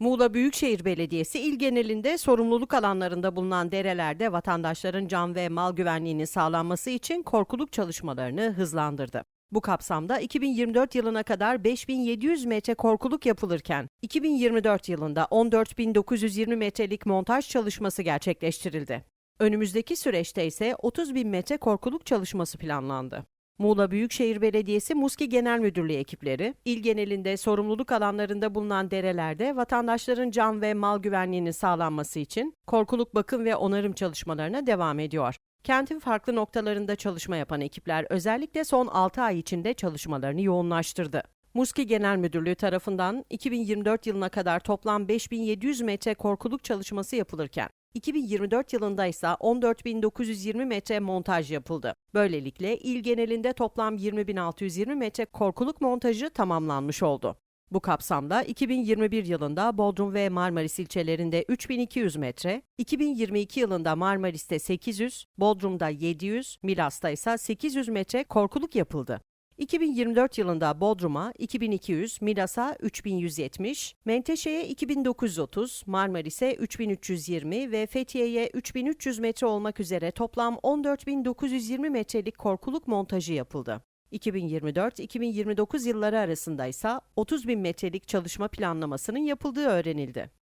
Muğla Büyükşehir Belediyesi il genelinde sorumluluk alanlarında bulunan derelerde vatandaşların can ve mal güvenliğinin sağlanması için korkuluk çalışmalarını hızlandırdı. Bu kapsamda 2024 yılına kadar 5700 metre korkuluk yapılırken 2024 yılında 14920 metrelik montaj çalışması gerçekleştirildi. Önümüzdeki süreçte ise 30 bin metre korkuluk çalışması planlandı. Muğla Büyükşehir Belediyesi Muski Genel Müdürlüğü ekipleri, il genelinde sorumluluk alanlarında bulunan derelerde vatandaşların can ve mal güvenliğinin sağlanması için korkuluk bakım ve onarım çalışmalarına devam ediyor. Kentin farklı noktalarında çalışma yapan ekipler özellikle son 6 ay içinde çalışmalarını yoğunlaştırdı. Muski Genel Müdürlüğü tarafından 2024 yılına kadar toplam 5700 metre korkuluk çalışması yapılırken 2024 yılında ise 14.920 metre montaj yapıldı. Böylelikle il genelinde toplam 20.620 metre korkuluk montajı tamamlanmış oldu. Bu kapsamda 2021 yılında Bodrum ve Marmaris ilçelerinde 3200 metre, 2022 yılında Marmaris'te 800, Bodrum'da 700, Milas'ta ise 800 metre korkuluk yapıldı. 2024 yılında Bodrum'a 2200, Milas'a 3170, Menteşe'ye 2930, Marmaris'e 3320 ve Fethiye'ye 3300 metre olmak üzere toplam 14920 metrelik korkuluk montajı yapıldı. 2024-2029 yılları arasında ise 30 bin metrelik çalışma planlamasının yapıldığı öğrenildi.